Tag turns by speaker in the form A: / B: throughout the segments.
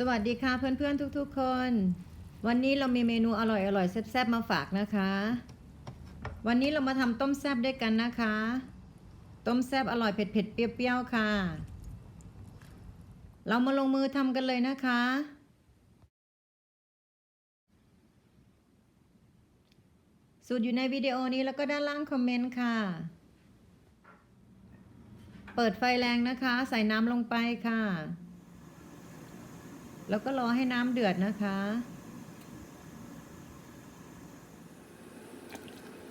A: สวัสดีค่ะเพื่อนๆทุกๆคน วันนี้เรามีเมนูอร่อยๆแซ่บๆมาฝากนะคะ วันนี้เรามาทำต้มแซ่บด้วยกันนะคะ ต้มแซ่บอร่อยเผ็ดๆเปรี้ยวๆค่ะ เรามาลงมือทำกันเลยนะคะ สูตรอยู่ในวิดีโอนี้แล้วก็ด้านล่างคอมเมนต์ค่ะ เปิดไฟแรงนะคะ ใส่น้ำลงไปค่ะ แล้วก็รอให้น้ำเดือดนะคะ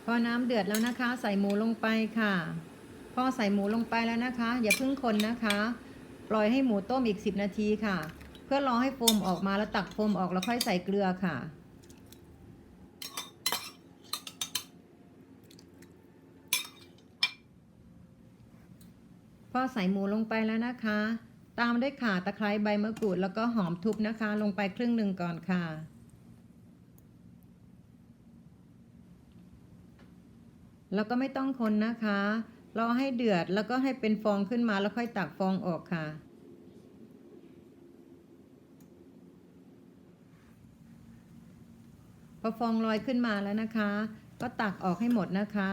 A: พอน้ำเดือดแล้วนะคะ ใส่หมูลงไปค่ะ พอใส่หมูลงไปแล้วนะคะ อย่าเพิ่งคนนะคะ ปล่อยให้หมูต้มอีก 10 นาทีค่ะ เพื่อรอให้โฟมออกมาแล้วตักโฟมออกแล้วค่อยใส่เกลือค่ะพอใส่หมูลงไปแล้วนะคะ ตามด้วยข่าตะไคร้ใบมะกรูดแล้วก็หอมทุบนะคะ ลงไปครึ่งหนึ่งก่อนค่ะ แล้วก็ไม่ต้องคนนะคะ รอให้เดือดแล้วก็ให้เป็นฟองขึ้นมาแล้วค่อยตักฟองออกค่ะพอฟองลอยขึ้นมาแล้วนะคะ ก็ตักออกให้หมดนะคะ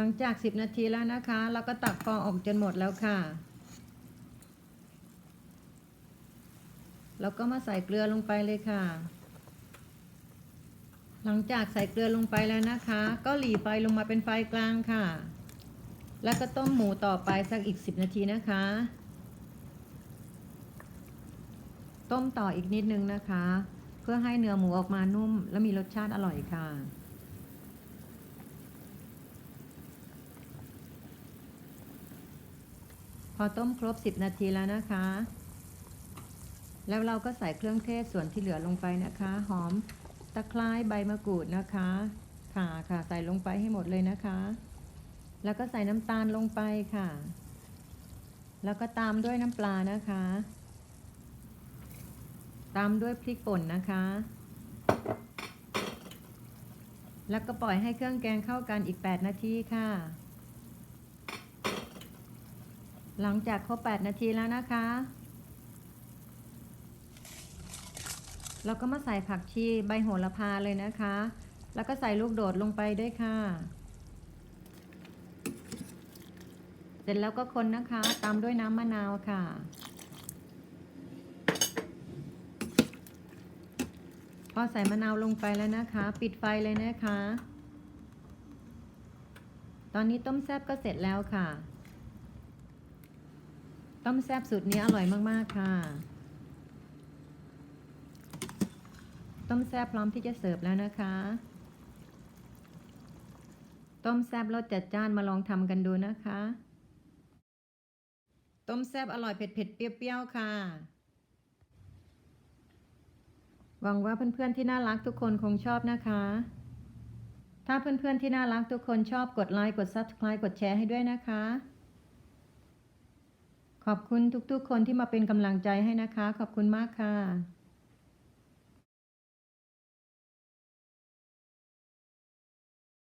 A: หลังจาก 10 นาทีแล้วนะคะ เราก็ตักฟองออกจนหมดแล้วค่ะแล้วก็มาใส่เกลือลงไปเลยค่ะ หลังจากใส่เกลือลงไปแล้วนะคะ ก็หลีไฟลงมาเป็นไฟกลางค่ะ แล้วก็ต้มหมูต่อไปสักอีก 10 นาทีนะคะ ต้มต่ออีกนิดนึงนะคะ เพื่อให้เนื้อหมูออกมานุ่ม และมีรสชาติอร่อยค่ะ พอต้มครบ 10 นาทีแล้วนะคะ แล้วเราก็ใส่เครื่องเทศส่วนที่เหลือลงไปนะคะ หอมตะไคร้ใบมะกรูดนะคะข่าค่ะใส่ลงไปให้หมดเลยนะคะ แล้วก็ใส่น้ำตาลลงไปค่ะ แล้วก็ตามด้วยน้ำปลานะคะ ตามด้วยพริกป่นนะคะ แล้วก็ปล่อยให้เครื่องแกงเข้ากันอีก 8 นาทีค่ะ หลังจากครบ 8 นาทีแล้วนะคะ เราก็มาใส่ผักชีใบโหระพาเลยนะคะ แล้วก็ใส่ลูกโดดลงไปด้วยค่ะ เสร็จแล้วก็คนนะคะ ตามด้วยน้ำมะนาวค่ะ พอใส่มะนาวลงไปแล้วนะคะ ปิดไฟเลยนะคะ ตอนนี้ต้มแซ่บก็เสร็จแล้วค่ะ ต้มแซ่บสูตรนี้อร่อยมาก ๆ ค่ะ ต้มแซ่บพร้อมที่จะเสิร์ฟแล้วนะคะ ต้มแซ่บรสจัดจ้านมาลองทำกันดูนะคะ ต้มแซ่บอร่อยเผ็ดๆเปรี้ยวๆค่ะ หวังว่าเพื่อนๆที่น่ารักทุกคนคงชอบนะคะ ถ้าเพื่อนๆที่น่ารักทุกคนชอบกดไลค์กด Subscribe กดแชร์ให้ด้วยนะคะ ขอบคุณทุกๆ คนที่มาเป็นกำลังใจให้นะคะ ขอบคุณมากค่ะ